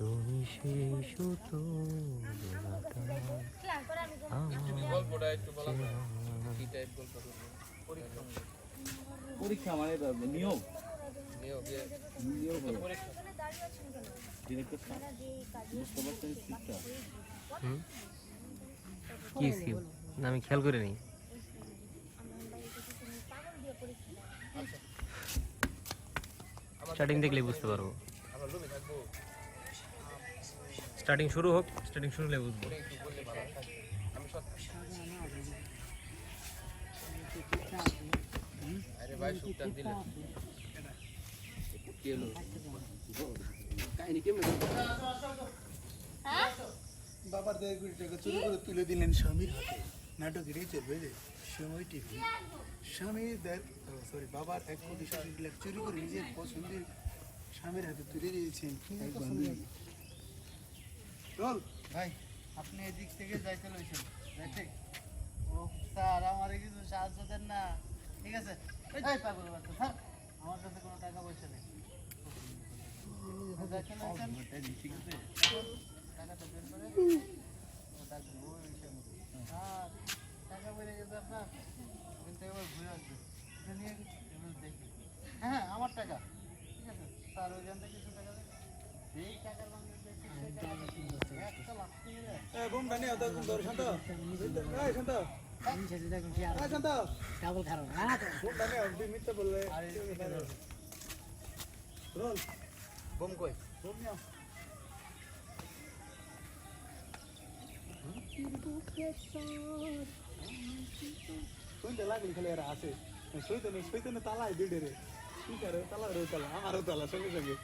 তুমি টাইপ গল্প পরীক্ষা। পরীক্ষা মানে নিয়োগ? নিয়োগে নিয়োগ ডিরেক্টর বুঝতে পারছেন সিটটা হুম? কি স্কিম না আমি খেয়াল করে নিই স্টার্টিং দেখলেই বুঝতে পারব। আমরা থাকব। স্টার্টিং শুরু হোক স্টার্টিং শুরু হলে বুঝব। বাবার দেড় কোটি টাকা চুরি করে তুলে দিলেন স্বামীর হাতে। নাটক এটাই চলবে রে সময় টিভি। স্বামীর দেড় সরি বাবার এক কোটি ষাট লাখ চুরি করে নিজের পছন্দের স্বামীর হাতে তুলে দিয়েছেন। চল। ভাই আপনি এদিক থেকে যাইতে লইছেন। যাইতে? ও স্যার আমারে কিছু সাহায্য দেন না। ঠিক আছে? এই পাগল বাচ্চা স্যার। আমার কাছে কোনো টাকা পয়সা নেই টাকাটা বের করে। টাকা। বেড়ে গেছে আপনার? কিন্তু এবার ঘুরে আসবে। নিয়ে দেখি। হ্যাঁ হ্যাঁ আমার টাকা। ঠিক আছে? স্যার ওইখান থেকে কিছু টাকা দেন। যেই টাকার দেখছি সেই টাকা টাকা দেয়। বোমটা নিয়ে তো ধর শান্ত। এই শান্ত। শান্ত। ডাবল খারাপ বোমটা নিয়ে তুই মিথ্যা বললে রোল বোম কই? বোম নিয়ে শুনতে লাগলি খালি এরা আছে। সইতে না সইতে না তালায় দিডে রে কি করে? তালা রে তালা আমারও তালা সঙ্গে সঙ্গে।